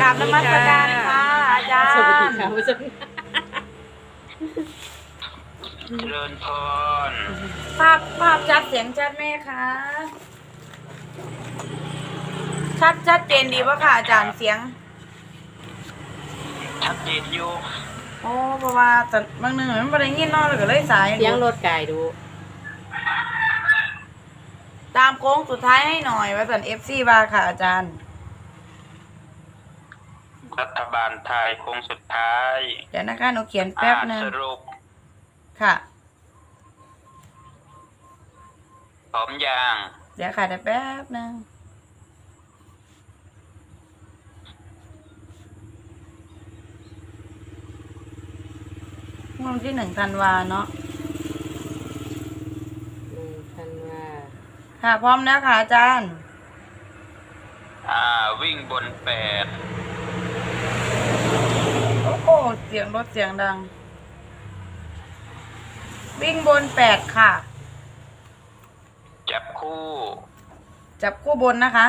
กราบนมัสการค่ะอาจารย์สวัสดีค่ะผู้ชมเจริญพรภาพภาพชัดเสียงชัดไหมคะชัดชัดเจนดีปะค่ะอาจารย์เสียง ชัดเจนอยู่โอ้เพราะว่าแต่บางหนึ่งมันไม่ได้ยินเนอกเลยก็เลยสายเสียงรถไก่ดู ตามโค้งสุดท้ายให้หน่อยว่าสันเอฟซีบาค่ะอาจารย์ รัฐบาลไทยโค้งสุดท้ายเดี๋ยวนะคะหนูเขียนแป๊บหนึงอ่าสรุปค่ะพร้อมยาง เดี๋ยวค่ะเดี๋ยวแป๊บหนึงวันที่หนึ่งธันวาเนาะหนึ่งธันวาค่ะพร้อมแล้วค่ะอาจารย์ อ่าวิ่งบนแปด โอ้โหเสียงรถเสียงดัง วิ่งบนแปดค่ะ จับคู่ จับคู่บนนะคะ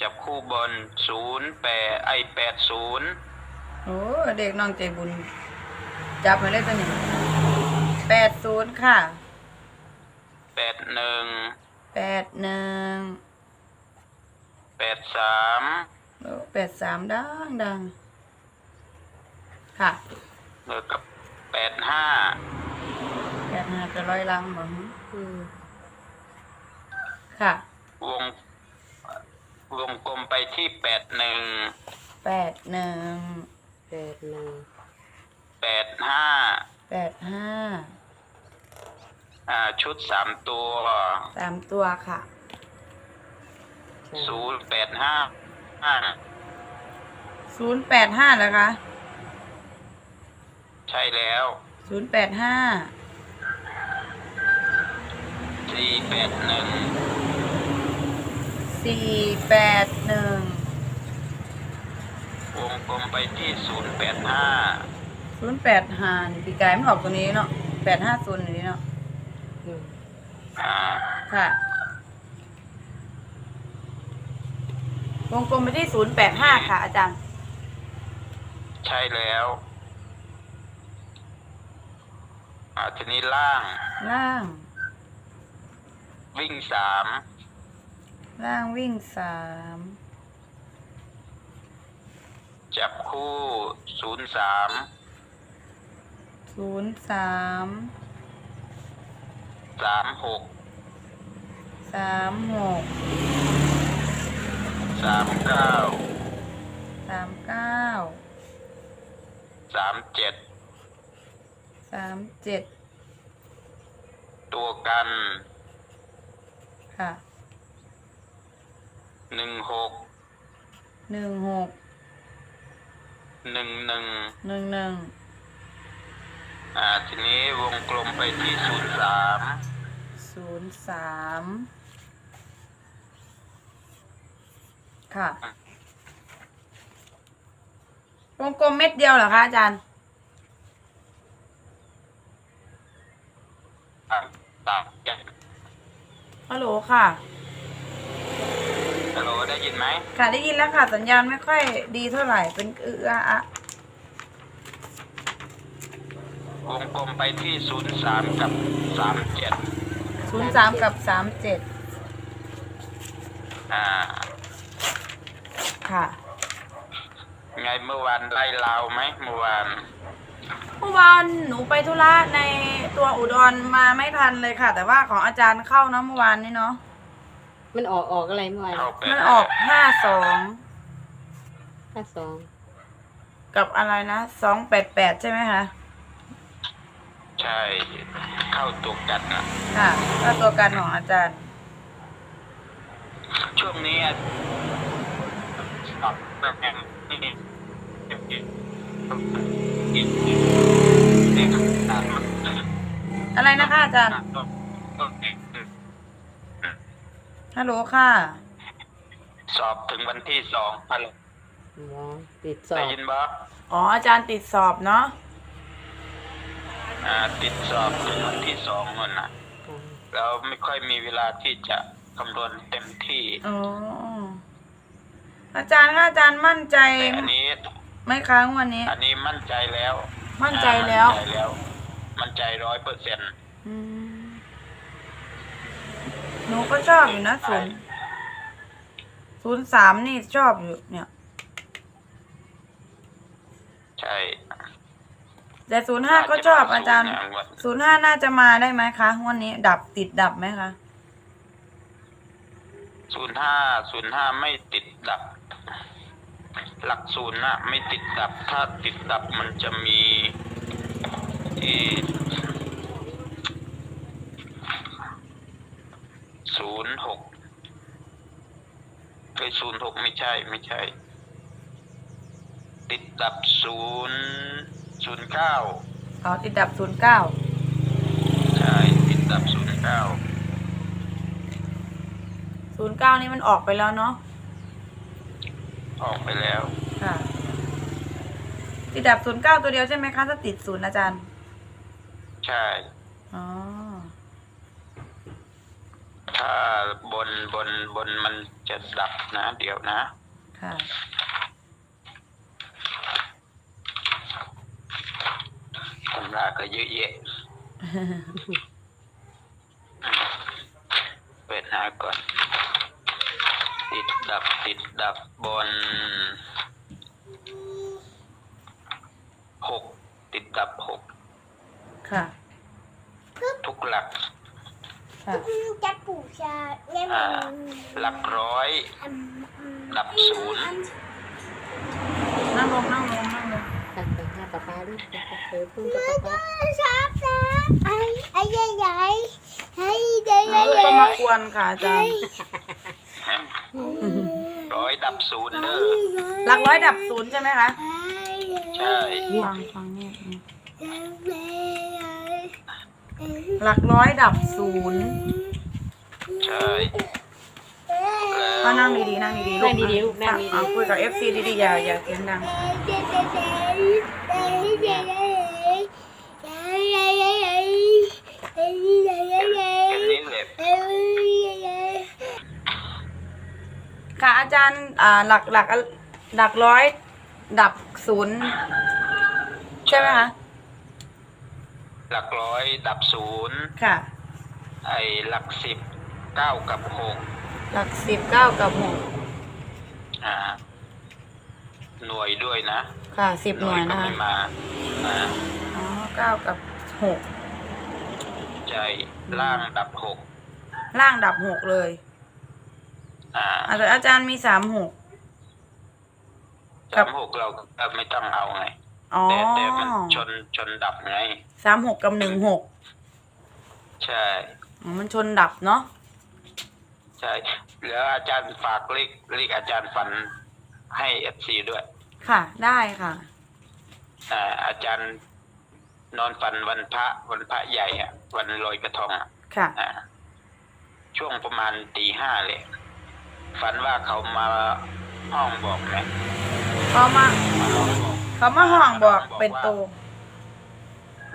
จับคู่บนศูนย์แปดไอแปดศูนย์โอ้เด็กน้องใจบุญ จับมาเลยตัวนี้แปดศูนย์ค่ะแปดหนึ่งแปดหนึ่งแปดสามโอ้แปดสามดังดัง ค่ะแล้วกับแปดห้าแปดห้าจะร้อยลังบ่หึอืมค่ะ วง วงกลมไปที่แปดหนึ่งแปดหนึ่งแปดหนึ่งแปดห้าแปดห้าอ่าชุดสามตัวสามตัวค่ะใช่ศูนย์แปดห้าห้าศูนย์แปดห้าแล้วคะ ใช่แล้วศูนย์แปดห้าสี่แปดหนึ่งสี่แปดหนึ่งวงกลมไปที่ศูนย์แปดห้าศูนย์แปดห้านี่ปีกายมันออกตัวนี้เนาะแปดห้าศูนย์นี้เนาะอืมอ่าค่ะ วงกลมไปที่ศูนย์แปดห้าค่ะ อาจารย์ ใช่แล้ว อ่าทีนี้ล่าง ล่าง วิ่งสามล่างวิ่งสามจับคู่ศูนย์สามศูนย์สามสามหกสามหกสามเก้าสามเก้าสามเจ็ด สามเจ็ดตัวกันค่ะหนึ่งหกหนึ่งหกหนึ่งหนึ่งหนึ่งหนึ่งอ่าทีนี้วงกลมไปที่ศูนย์สามศูนย์สามค่ะ วงกลมเม็ดเดียวเหรอคะอาจารย์ ตาม ตามกันฮัลโหลค่ะฮัลโหลได้ยินไหมค่ะได้ยินแล้วค่ะ สัญญาณไม่ค่อยดีเท่าไหร่เป็นเอืออะอะวงกลมไปที่ศูนย์สามกับสามเจ็ดศูนย์สามกับสามเจ็ดอ่า ค่ะ ไงเมื่อวานไล่ลาวไหมเมื่อวานเมื่อวานหนูไปธุระในตัวอุดรมาไม่ทันเลยค่ะ แต่ว่าของอาจารย์เข้าเนาะเมื่อวานนี้เนาะมันออกออกอะไรเมื่อวานเข้าไปมันออกห้าสองห้าสองกับอะไรนะสองแปดแปดใช่ไหมคะใช่ เข้าตัวกันนะค่ะก็ตัวการของอาจารย์ช่วงนี้อะออกแบบนี้ อะไรนะคะอาจารย์ ฮัลโหลค่ะ สอบถึงวันที่สองพันหมอติดสอได้บยินบ่อ๋ออาจารย์ติดสอบเนาะ อ่า ติดสอบถึงวันที่สองนั่นนะอืมแล้วไม่ค่อยมีเวลาที่จะคำนวณเต็มที่ อ๋อ อาจารย์คะอาจารย์มั่นใจแต่อันนี้ ไหมคะงวันนี้ อันนี้มั่นใจแล้วมั่นใจแล้วมั่นใจแล้ว มั่นใจร้อยเปอร์เซ็นต์อืมหนูก็ชอบอยู่นะศูนย์ศูนย์สามนี่ชอบอยู่เนี่ย ใช่แต่ศูนย์ห้าก็ชอบอาจารย์ศูนย์ห้าน่าจะมาได้ไหมคะงวันนี้ดับติดดับไหมคะศูนย์ห้าศูนย์ห้าไม่ติดดับ หลักศูนย์นะไม่ติดดับ ถ้าติดดับมันจะมี ศูนย์หกไปศูนย์หกไม่ใช่ไม่ใช่ ติดดับศูนย์ศูนย์เก้าอ๋อติดดับศูนย์เก้าใช่ติดดับศูนย์เก้าศูนย์เก้านี่มันออกไปแล้วเนาะออกไปแล้ว ค่ะ ติดดับศูนย์เก้าตัวเดียวใช่ไหมคะถ้าติดศูนย์อาจารย์ ใช่ อ๋อ ถ้าบนบนบนมันจะดับนะ เดี๋ยวนะ ค่ะ ตำราก็เยอะแยะ เปิดหาก่อน ติดดับติดดับบนหกติดดับหกค่ะทุกหลัก ค่ะ จะปลูกชาเล่มอ่า หลักร้อยอืมอืมดับศูนย์นั่งลงนั่งลงนั่งลงตัดไปห้าป๊าป๊าลูกป๊าป๊าเออพูดกับป๊าป๊าชอบนะไอ้ไอ้ใหญ่ใหญ่ไอ้ใหญ่ใหญ่เออก็มากวนค่ะอาจารย์ร้อยดับศูนย์เด้อหลักร้อยดับศูนย์ใช่ไหมคะใช่ ฟังฟังเนี่ย หลักร้อยดับศูนย์ใช่แล้วก็นั่งดีๆนั่งดีๆนั่งดีๆลูกนั่งดีเอาคุยกับเอฟซีดีๆอย่าอย่าเสียงดังแค่นี้แหละค่ะอาจารย์อ่าหลักหลักหลักร้อยดับศูนย์ใช่ไหมคะ หลักร้อยดับศูนย์ค่ะ ไอ้หลักสิบเก้ากับหกหลักสิบเก้ากับหกอ่า หน่วยด้วยนะค่ะสิบหน่วยก็นะคะไม่มาอ่าอ๋อเก้ากับหกใจล่างดับหกล่างดับหกเลยอ่าอาจารย์อาจารย์มีสามหก ครัสาบ มหกเราก็ไม่ต้องเอาไง อ๋อแต่แต่มันชนชนดับไงสามหกกับหนึ่งหกใช่อ๋อมันชนดับเนาะใช่แล้วอาจารย์ฝากเลขเลขอาจารย์ฝันให้เอฟซีด้วย ค่ะ ได้ค่ะอ่าอาจารย์นอนฝันวันพระวันพระใหญ่อะวันลอยกระทงอะค่ะอ่าช่วงประมาณตีห้าเลยฝันว่าเขามาห้องบอกนะเขามามาร้องบอก เขามาห้องบอกเป็นโต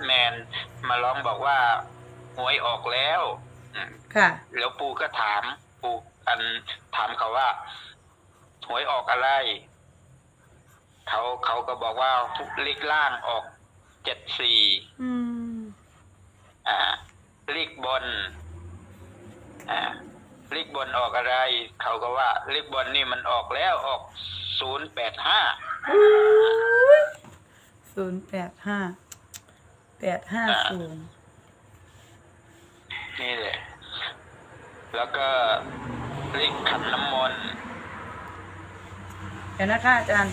แมนมาร้องบอกว่าหวยออกแล้วอืมค่ะ แล้วปูก็ถาม ปูอันถามเขาว่าหวยออกอะไร เขาเขาก็บอกว่าเลขล่างออกเจ็ดสี่อืมอ่าเลขบนอ่าเลขบนออกอะไร เขาก็ว่าเลขบนนี่มันออกแล้วออกศูนย์แปดห้า ศูนย์แปดห้าแปดห้าศูนย์นี่แหละ แล้วก็เลขขันน้ำมนต์เดี๋ยวนะคะอาจารย์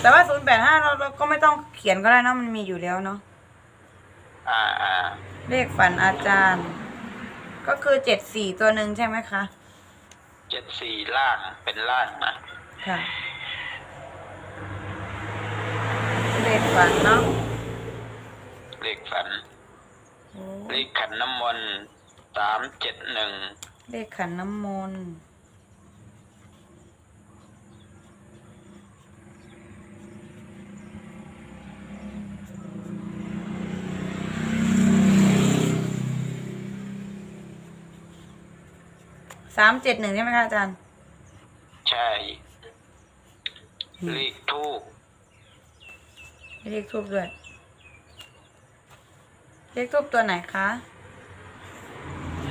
แต่ว่าศูนย์แปดห้าเราเราก็ไม่ต้องเขียนก็ได้เนอะมันมีอยู่แล้วเนาะอ่าอ่าเลขฝันอาจารย์ ก็คือเจ็ดสี่ตัวหนึ่งใช่ไหมคะเจ็ดสี่ล่างเป็นล่างนะค่ะ เลขฝันเนาะเลขฝัน โอ้เลขขันน้ำมนต์สามเจ็ดหนึ่งเลขขันน้ำมนต์สามเจ็ดหนึ่งใช่ไหมคะอาจารย์ ใช่ เลขทูบ เลขทูบด้วย เลขทูบตัวไหนคะ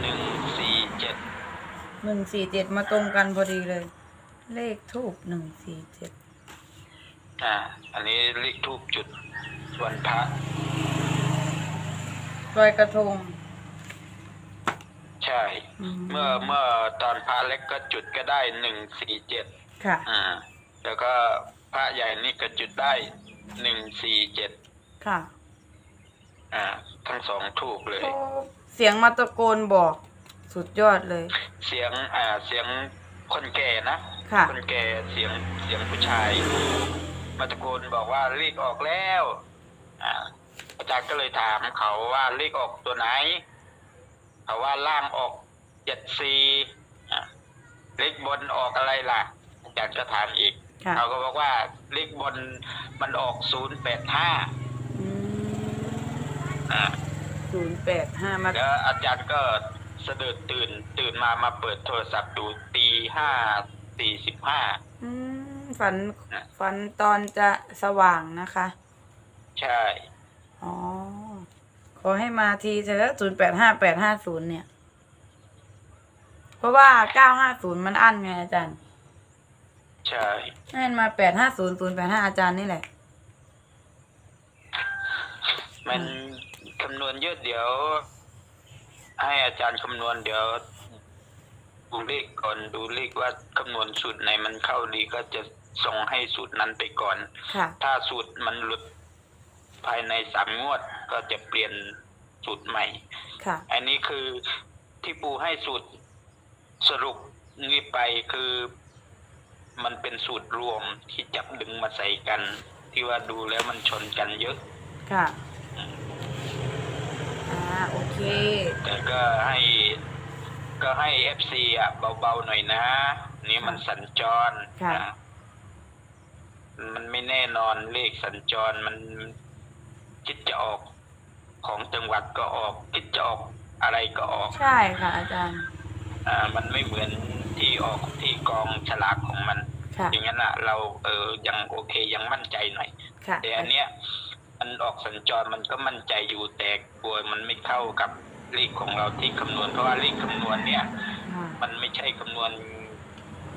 หนึ่งสี่เจ็ดหนึ่งสี่เจ็ดมาตรงกันพอดีเลย เลขทูบหนึ่งสี่เจ็ดอ่า อันนี้เลขทูบจุดวันพระลอยกระทง ใช่ อืม เมื่อเมื่อตอนพระเล็กก็จุดก็ได้หนึ่งสี่เจ็ดค่ะ อ่า แล้วก็พระใหญ่นี่ก็จุดได้ หนึ่งสี่เจ็ดค่ะ อ่า ทั้งสองถูกเลย เสียงมาตะโกนบอก สุดยอดเลย เสียงอ่าเสียงคนแก่นะค่ะ คนแก่เสียงเสียงผู้ชาย มาตะโกนบอกว่าเลขออกแล้วอ่าอาจารย์ก็เลยถามเขาว่าเลขออกตัวไหน เขาว่าล่างออกเจ็ดสี่อ่าเลขบนออกอะไรล่ะอาจารย์ก็ถามอีก ค่ะเขาก็บอกว่าเลขบนมันออกศูนย์แปดห้าอืมอ่าศูนย์แปดห้ามาแล้วอาจารย์ก็สะดุดตื่นตื่นมามาเปิดโทรศัพท์ดูตีห้าสี่สิบห้าอืมฝันฝันตอนจะสว่างนะคะ ใช่ อ๋อ ขอให้มาทีเถอะศูนย์แปดห้าแปดห้าศูนย์เนี่ย เพราะว่าเก้าห้าศูนย์มันอั้นไงอาจารย์ ใช่ให้มันมาแปดห้าศูนย์ศูนย์แปดห้าอาจารย์นี่แหละ มันคำนวณเยอะเดี๋ยว ให้อาจารย์คำนวณเดี๋ยวดูเลขก่อนดูเลขว่าคำนวณสูตรไหนมันเข้าดีก็จะส่งให้สูตรนั้นไปก่อน ค่ะ ถ้าสูตรมันหลุดภายในสามงวดก็จะเปลี่ยนสูตรใหม่ ค่ะ อันนี้คือที่ปูให้สูตรสรุปนี้ไปคือ มันเป็นสูตรรวมที่จับดึงมาใส่กัน ที่ว่าดูแล้วมันชนกันเยอะ ค่ะ อ่า โอเค แต่ก็ให้ก็ให้เอฟซีอะเบาๆหน่อยนะ นี่มันสัญจรค่ะอะมันไม่แน่นอนเลขสัญจรมันคิดจะออกของจังหวัดก็ออกคิดจะออกอะไรก็ออกใช่ค่ะอาจารย์ อ่ามันไม่เหมือนที่ออกที่กองฉลากของมัน ค่ะอย่างนั้นอะ เราเออยังโอเคยังมั่นใจหน่อย ค่ะแต่อันเนี้ยมันออกสัญจรมันก็มั่นใจอยู่แต่กลัวมันไม่เข้ากับเลขของเราที่คำนวณเพราะว่าเลขคำนวณเนี่ยค่ะมันไม่ใช่คำนวณ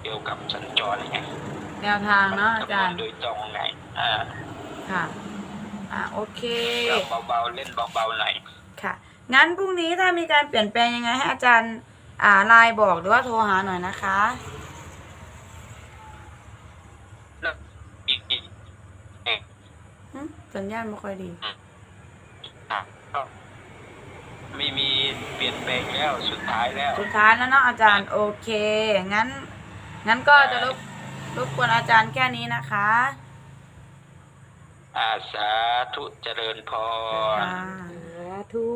เกี่ยวกับสัญจรไงแนวทางเนาะอาคำนจาวรณย์โดยตรงไงอ่าค่ะ อ่าโอเคก็เบาๆเล่นเบาๆหน่อย ค่ะ งั้นพรุ่งนี้ถ้ามีการเปลี่ยนแปลงยังไงให้อาจารย์ อ่าไลน์บอกหรือว่าโทรหาหน่อยนะคะ อีกอีกเอ๊ะ หึ สัญญาณไม่ค่อยดี อะก็ไม่มีเปลี่ยนแปลงแล้วสุดท้ายแล้ว สุดท้ายแล้วเนาะอาจารย์โอเค งั้น งั้นก็จะรบรบกวนอาจารย์แค่นี้นะคะอาสาธุเจริญพรค่ะสาธุ